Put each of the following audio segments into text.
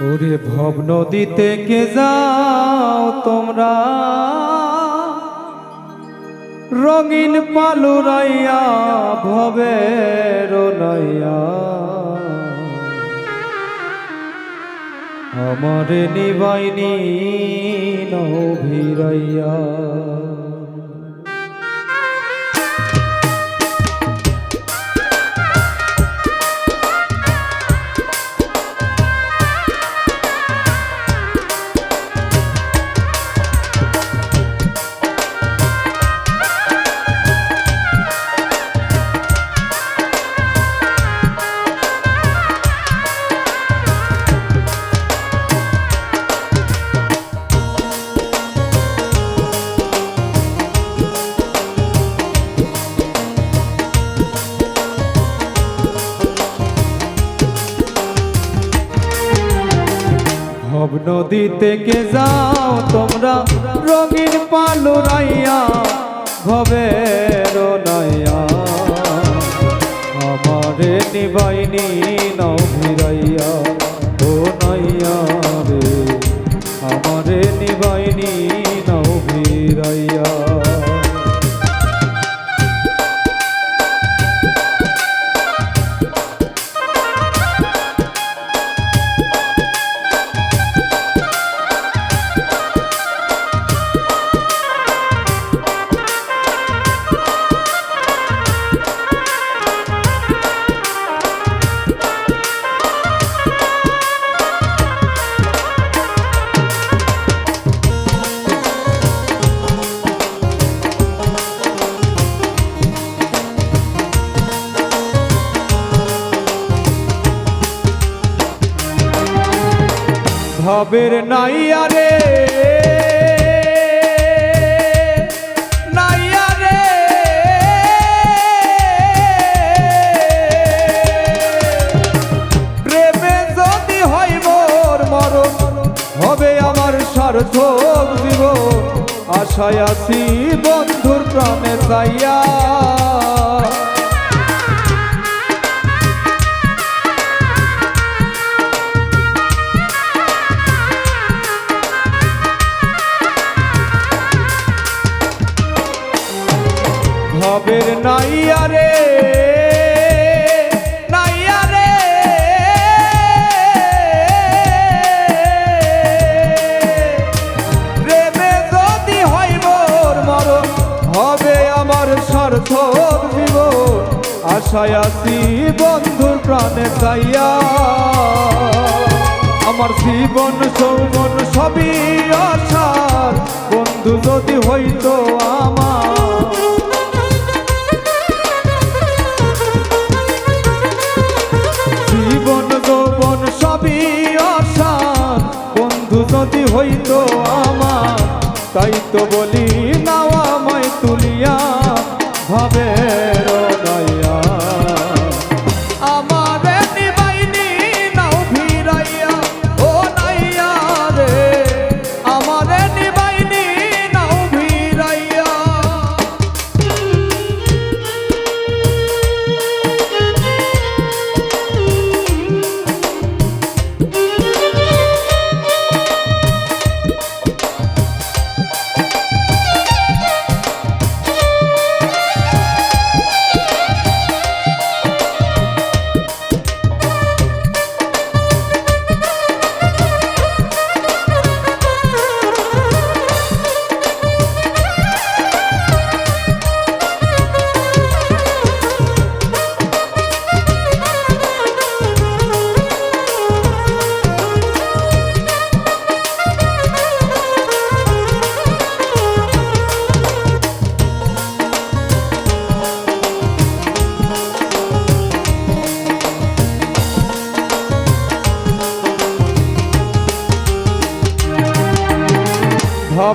ওরে ভব নদীতে কে যাও তোমরা? রঙিন পালুরাইয়া ভবের নইয়া আমারে নিবাইনি নভিরাইয়া ভব নদী থেকে যাও তোমরা রঙিন পালুরাইয়া ভবের নইয়া আমারে নিবাইনি নৌ ভবের নাইয়া রে। নাইয়া রে। প্রেমে যদি মোর মরণ, হবে আমার সার্থক জীবন। আশায় আছি বন্ধুর প্রাণে চাইয়া আশায় আছি, বন্ধুর প্রাণে চাইয়া। আমার জীবন, যৌবন সবই আশার। বন্ধু যদি হইতো আমার। জীবন, যৌবন সবই আশান বন্ধু যদি হইতো আমার, তাই তো বলি, নাও আমায় তুলিয়া। ভাবে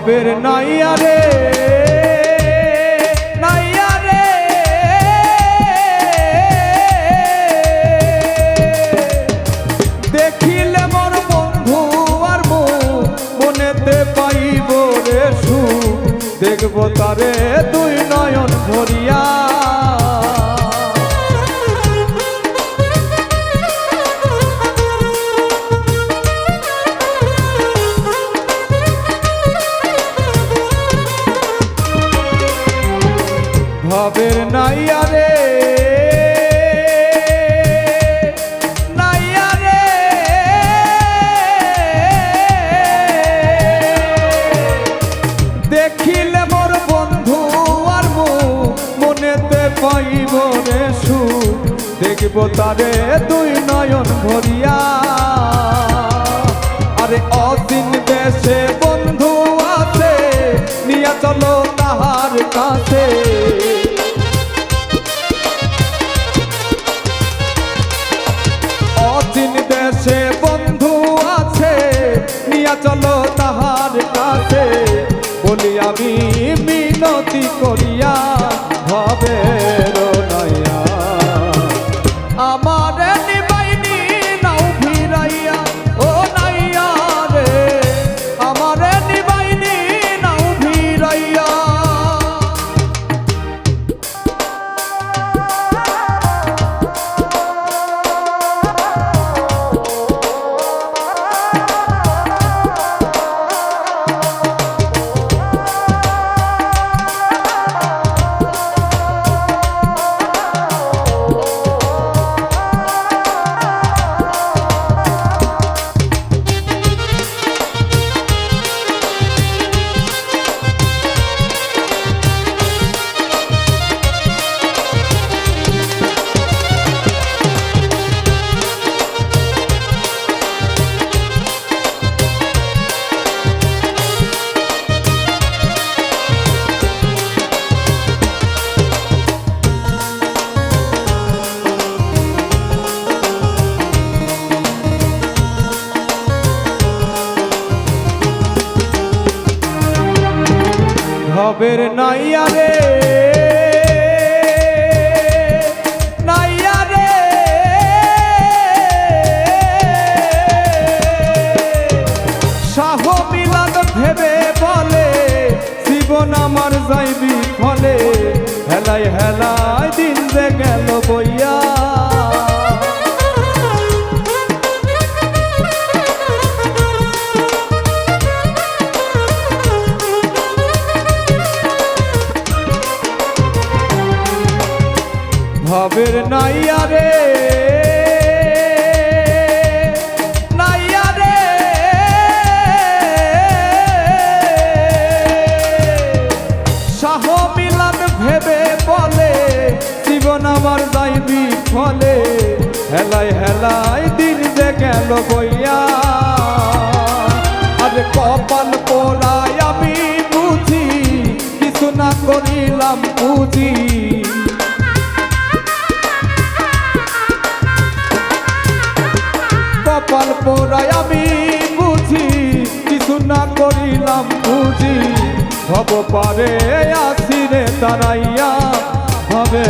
ভবের নাইয়া রে নাইয়া রে। দেখিলে মোর আর দেখব তারে দুই নয়ন দেখব দুই নয়ন ভরিয়া। আরে অদিন দেশে বন্ধু আছে, নিয়া চলো তাহার কাছে। অচিন দেশে বন্ধু আছে, নিয়া চলো তাহার কাছে। বলি আমি মিনতি করিয়া ভবে ভবের নাইয়া রে ভবের নাইয়া রে। নাইয়া রে। শাহ মিলান ভেবে বলে, জীবন আমার যাইবি ফলে। হেলাই হেলাই দিন যে গেল বইয়া। পোড়ায় আমি বুঝি কিছু না করিলাম বুঝি। হব পারে আসিরে তারাইয়া হবে